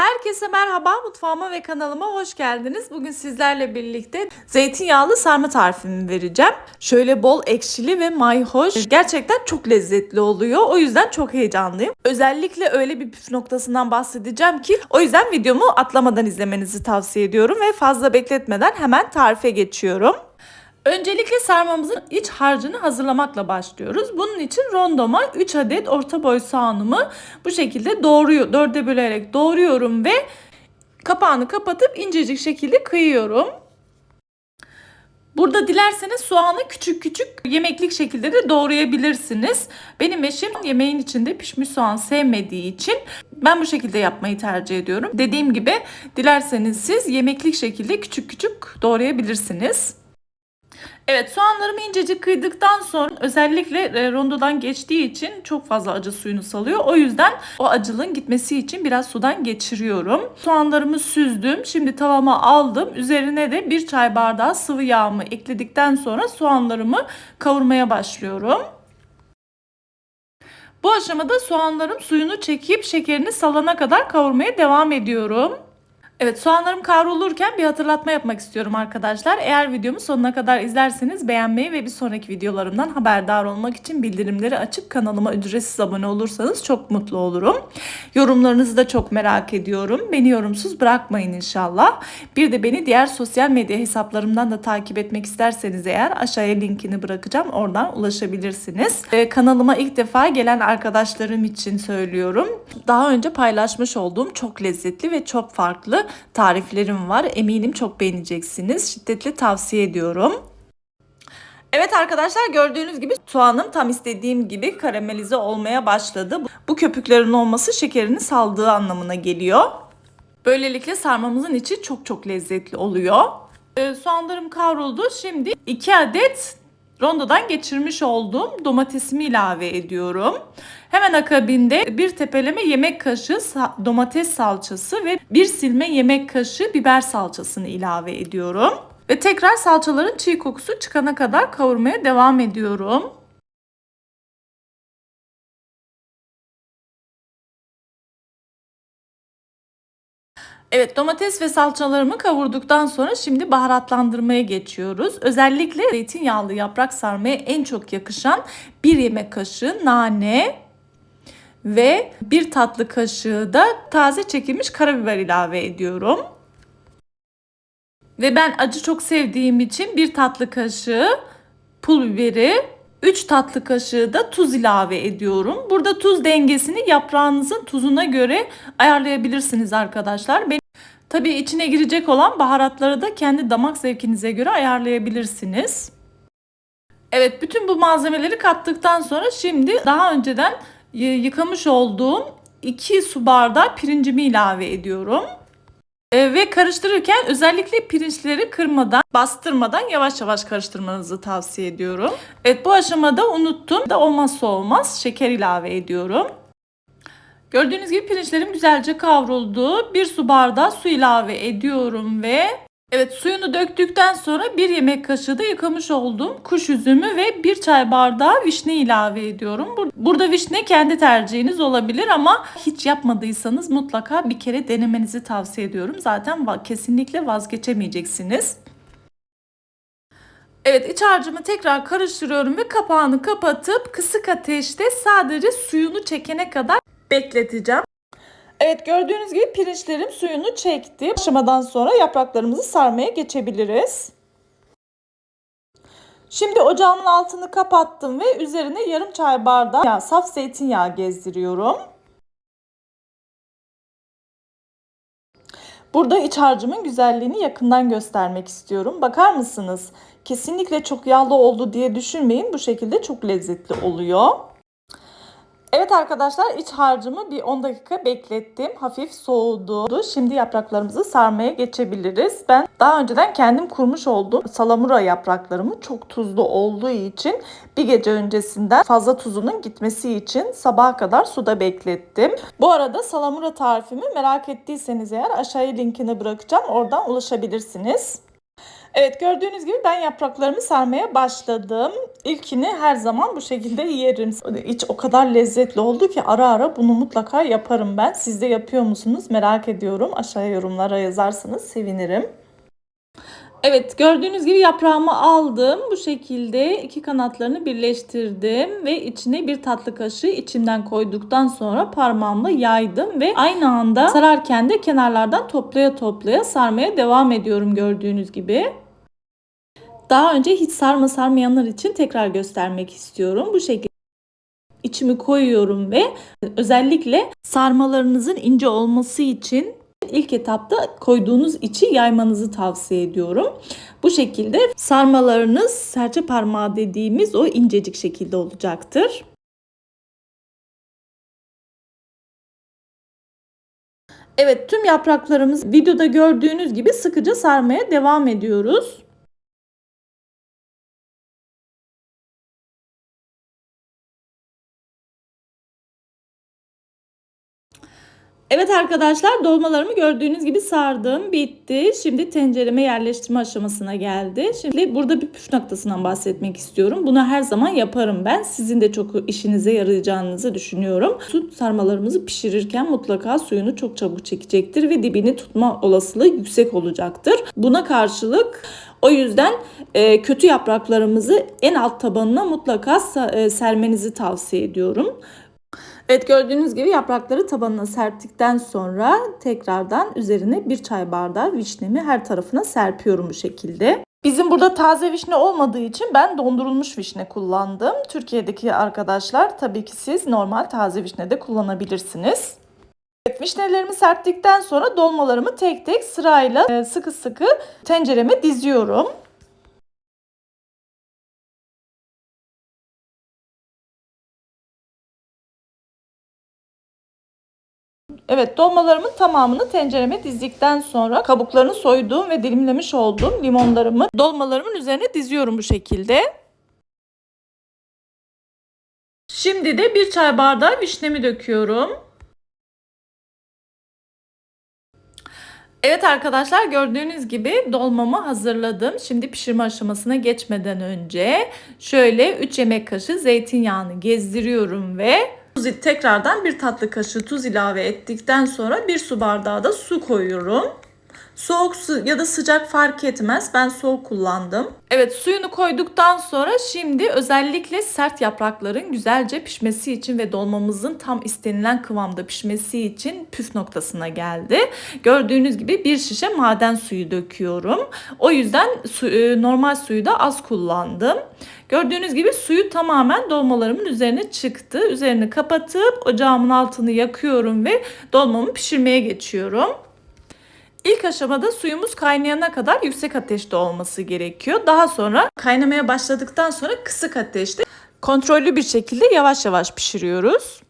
Herkese merhaba mutfağıma ve kanalıma hoş geldiniz. Bugün sizlerle birlikte zeytinyağlı sarma tarifimi vereceğim. Şöyle bol ekşili ve mayhoş. Gerçekten çok lezzetli oluyor. O yüzden çok heyecanlıyım. Özellikle öyle bir püf noktasından bahsedeceğim ki o yüzden videomu atlamadan izlemenizi tavsiye ediyorum ve fazla bekletmeden hemen tarife geçiyorum. Öncelikle sarmamızın iç harcını hazırlamakla başlıyoruz. Bunun için rondoma 3 adet orta boy soğanımı bu şekilde doğruyor, dörde bölerek doğruyorum ve kapağını kapatıp incecik şekilde kıyıyorum. Burada dilerseniz soğanı küçük küçük yemeklik şekilde de doğrayabilirsiniz. Benim eşim yemeğin içinde pişmiş soğan sevmediği için ben bu şekilde yapmayı tercih ediyorum. Dediğim gibi dilerseniz siz yemeklik şekilde küçük küçük doğrayabilirsiniz. Evet soğanlarımı incecik kıydıktan sonra özellikle e, rondodan geçtiği için çok fazla acı suyunu salıyor. O yüzden o acılığın gitmesi için biraz sudan geçiriyorum. Soğanlarımı süzdüm. Şimdi tavama aldım. Üzerine de bir çay bardağı sıvı yağımı ekledikten sonra soğanlarımı kavurmaya başlıyorum. Bu aşamada soğanlarım suyunu çekip şekerini salana kadar kavurmaya devam ediyorum. Evet soğanlarım kavrulurken bir hatırlatma yapmak istiyorum arkadaşlar. Eğer videomu sonuna kadar izlerseniz beğenmeyi ve bir sonraki videolarımdan haberdar olmak için bildirimleri açıp kanalıma ücretsiz abone olursanız çok mutlu olurum. Yorumlarınızı da çok merak ediyorum. Beni yorumsuz bırakmayın inşallah. Bir de beni diğer sosyal medya hesaplarımdan da takip etmek isterseniz eğer aşağıya linkini bırakacağım. Oradan ulaşabilirsiniz. Ee, kanalıma ilk defa gelen arkadaşlarım için söylüyorum. Daha önce paylaşmış olduğum çok lezzetli ve çok farklı tariflerim var. Eminim çok beğeneceksiniz. Şiddetle tavsiye ediyorum. Evet arkadaşlar gördüğünüz gibi soğanım tam istediğim gibi karamelize olmaya başladı. Bu köpüklerin olması şekerini saldığı anlamına geliyor. Böylelikle sarmamızın içi çok çok lezzetli oluyor. Ee, soğanlarım kavruldu. Şimdi 2 adet rondodan geçirmiş olduğum domatesimi ilave ediyorum. Hemen akabinde bir tepeleme yemek kaşığı domates salçası ve bir silme yemek kaşığı biber salçasını ilave ediyorum. Ve tekrar salçaların çiğ kokusu çıkana kadar kavurmaya devam ediyorum. Evet domates ve salçalarımı kavurduktan sonra şimdi baharatlandırmaya geçiyoruz. Özellikle zeytinyağlı yaprak sarmaya en çok yakışan bir yemek kaşığı nane ve bir tatlı kaşığı da taze çekilmiş karabiber ilave ediyorum. Ve ben acı çok sevdiğim için bir tatlı kaşığı pul biberi 3 tatlı kaşığı da tuz ilave ediyorum. Burada tuz dengesini yaprağınızın tuzuna göre ayarlayabilirsiniz arkadaşlar. Benim Tabii içine girecek olan baharatları da kendi damak zevkinize göre ayarlayabilirsiniz. Evet bütün bu malzemeleri kattıktan sonra şimdi daha önceden yıkamış olduğum 2 su bardağı pirincimi ilave ediyorum. Ee, ve karıştırırken özellikle pirinçleri kırmadan, bastırmadan yavaş yavaş karıştırmanızı tavsiye ediyorum. Evet bu aşamada unuttum da olmazsa olmaz şeker ilave ediyorum. Gördüğünüz gibi pirinçlerim güzelce kavruldu. Bir su bardağı su ilave ediyorum ve Evet suyunu döktükten sonra bir yemek kaşığı da yıkamış olduğum kuş üzümü ve bir çay bardağı vişne ilave ediyorum. Burada vişne kendi tercihiniz olabilir ama hiç yapmadıysanız mutlaka bir kere denemenizi tavsiye ediyorum. Zaten kesinlikle vazgeçemeyeceksiniz. Evet iç harcımı tekrar karıştırıyorum ve kapağını kapatıp kısık ateşte sadece suyunu çekene kadar bekleteceğim. Evet gördüğünüz gibi pirinçlerim suyunu çekti. Aşamadan sonra yapraklarımızı sarmaya geçebiliriz. Şimdi ocağımın altını kapattım ve üzerine yarım çay bardağı ya, saf zeytinyağı gezdiriyorum. Burada iç harcımın güzelliğini yakından göstermek istiyorum. Bakar mısınız? Kesinlikle çok yağlı oldu diye düşünmeyin. Bu şekilde çok lezzetli oluyor. Evet arkadaşlar iç harcımı bir 10 dakika beklettim. Hafif soğudu. Şimdi yapraklarımızı sarmaya geçebiliriz. Ben daha önceden kendim kurmuş olduğum salamura yapraklarımı çok tuzlu olduğu için bir gece öncesinden fazla tuzunun gitmesi için sabaha kadar suda beklettim. Bu arada salamura tarifimi merak ettiyseniz eğer aşağıya linkini bırakacağım. Oradan ulaşabilirsiniz. Evet gördüğünüz gibi ben yapraklarımı sarmaya başladım. İlkini her zaman bu şekilde yerim. İç o kadar lezzetli oldu ki ara ara bunu mutlaka yaparım ben. Siz de yapıyor musunuz merak ediyorum. Aşağıya yorumlara yazarsanız sevinirim. Evet gördüğünüz gibi yaprağımı aldım. Bu şekilde iki kanatlarını birleştirdim ve içine bir tatlı kaşığı içinden koyduktan sonra parmağımla yaydım ve aynı anda sararken de kenarlardan toplaya toplaya sarmaya devam ediyorum gördüğünüz gibi. Daha önce hiç sarma sarmayanlar için tekrar göstermek istiyorum. Bu şekilde içimi koyuyorum ve özellikle sarmalarınızın ince olması için ilk etapta koyduğunuz içi yaymanızı tavsiye ediyorum. Bu şekilde sarmalarınız serçe parmağı dediğimiz o incecik şekilde olacaktır. Evet tüm yapraklarımız videoda gördüğünüz gibi sıkıca sarmaya devam ediyoruz. Evet arkadaşlar dolmalarımı gördüğünüz gibi sardım. Bitti. Şimdi tencereme yerleştirme aşamasına geldi. Şimdi burada bir püf noktasından bahsetmek istiyorum. Bunu her zaman yaparım ben. Sizin de çok işinize yarayacağınızı düşünüyorum. Su sarmalarımızı pişirirken mutlaka suyunu çok çabuk çekecektir ve dibini tutma olasılığı yüksek olacaktır. Buna karşılık o yüzden e, kötü yapraklarımızı en alt tabanına mutlaka e, sermenizi tavsiye ediyorum. Evet gördüğünüz gibi yaprakları tabanına serptikten sonra tekrardan üzerine bir çay bardağı vişnemi her tarafına serpiyorum bu şekilde. Bizim burada taze vişne olmadığı için ben dondurulmuş vişne kullandım. Türkiye'deki arkadaşlar tabii ki siz normal taze vişne de kullanabilirsiniz. Evet, vişnelerimi serptikten sonra dolmalarımı tek tek sırayla e, sıkı sıkı tencereme diziyorum. Evet dolmalarımın tamamını tencereme dizdikten sonra kabuklarını soyduğum ve dilimlemiş olduğum limonlarımı dolmalarımın üzerine diziyorum bu şekilde. Şimdi de bir çay bardağı vişnemi döküyorum. Evet arkadaşlar gördüğünüz gibi dolmamı hazırladım. Şimdi pişirme aşamasına geçmeden önce şöyle 3 yemek kaşığı zeytinyağını gezdiriyorum ve Tuz tekrardan bir tatlı kaşığı tuz ilave ettikten sonra bir su bardağı da su koyuyorum. Soğuk su ya da sıcak fark etmez. Ben soğuk kullandım. Evet suyunu koyduktan sonra şimdi özellikle sert yaprakların güzelce pişmesi için ve dolmamızın tam istenilen kıvamda pişmesi için püf noktasına geldi. Gördüğünüz gibi bir şişe maden suyu döküyorum. O yüzden su, e, normal suyu da az kullandım. Gördüğünüz gibi suyu tamamen dolmalarımın üzerine çıktı. Üzerini kapatıp ocağımın altını yakıyorum ve dolmamı pişirmeye geçiyorum. İlk aşamada suyumuz kaynayana kadar yüksek ateşte olması gerekiyor. Daha sonra kaynamaya başladıktan sonra kısık ateşte kontrollü bir şekilde yavaş yavaş pişiriyoruz.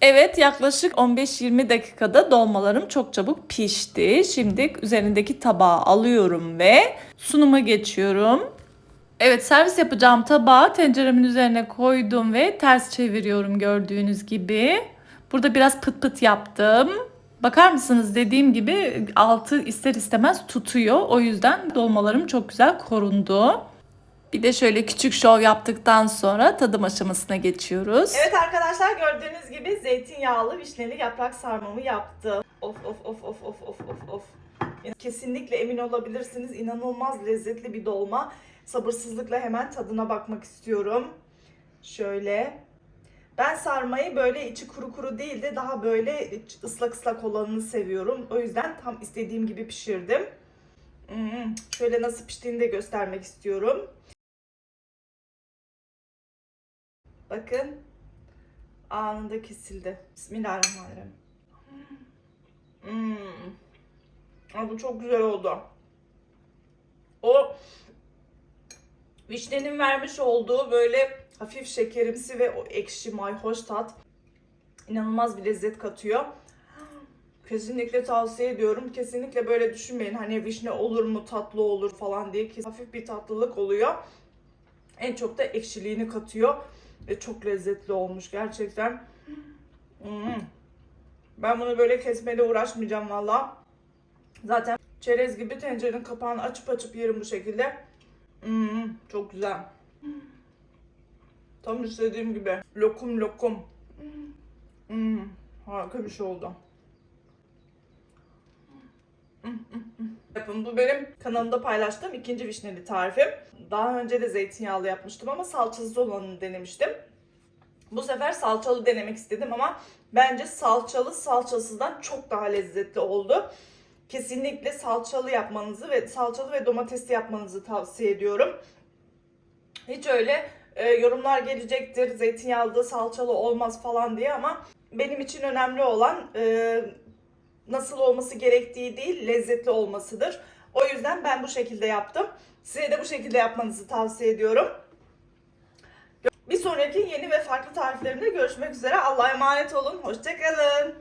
Evet yaklaşık 15-20 dakikada dolmalarım çok çabuk pişti. Şimdi üzerindeki tabağı alıyorum ve sunuma geçiyorum. Evet servis yapacağım tabağı tenceremin üzerine koydum ve ters çeviriyorum gördüğünüz gibi. Burada biraz pıt pıt yaptım. Bakar mısınız dediğim gibi altı ister istemez tutuyor. O yüzden dolmalarım çok güzel korundu. Bir de şöyle küçük şov yaptıktan sonra tadım aşamasına geçiyoruz. Evet arkadaşlar gördüğünüz gibi zeytinyağlı vişneli yaprak sarmamı yaptım. Of of of of of of of of. Kesinlikle emin olabilirsiniz inanılmaz lezzetli bir dolma. Sabırsızlıkla hemen tadına bakmak istiyorum. Şöyle ben sarmayı böyle içi kuru kuru değil de daha böyle ıslak ıslak olanını seviyorum. O yüzden tam istediğim gibi pişirdim. Hmm, şöyle nasıl piştiğini de göstermek istiyorum. Bakın. Anında kesildi. Bismillahirrahmanirrahim. Hmm. Bu çok güzel oldu. O vişnenin vermiş olduğu böyle hafif şekerimsi ve o ekşi mayhoş tat inanılmaz bir lezzet katıyor. Kesinlikle tavsiye ediyorum. Kesinlikle böyle düşünmeyin hani vişne olur mu tatlı olur falan diye. Hafif bir tatlılık oluyor. En çok da ekşiliğini katıyor. Ve çok lezzetli olmuş gerçekten. Hmm. Ben bunu böyle kesmede uğraşmayacağım valla. Zaten Çerez gibi tencerenin kapağını açıp açıp yerim bu şekilde. Hmm, çok güzel. Tam istediğim gibi. Lokum lokum. Hmm, harika bir şey oldu. Yapın bu benim kanalımda paylaştığım ikinci vişneli tarifim. Daha önce de zeytinyağlı yapmıştım ama salçasız olanını denemiştim. Bu sefer salçalı denemek istedim ama bence salçalı salçasızdan çok daha lezzetli oldu. Kesinlikle salçalı yapmanızı ve salçalı ve domatesli yapmanızı tavsiye ediyorum. Hiç öyle e, yorumlar gelecektir zeytinyağlı salçalı olmaz falan diye ama benim için önemli olan e, nasıl olması gerektiği değil lezzetli olmasıdır. O yüzden ben bu şekilde yaptım. Size de bu şekilde yapmanızı tavsiye ediyorum. Bir sonraki yeni ve farklı tariflerimde görüşmek üzere. Allah'a emanet olun. Hoşçakalın.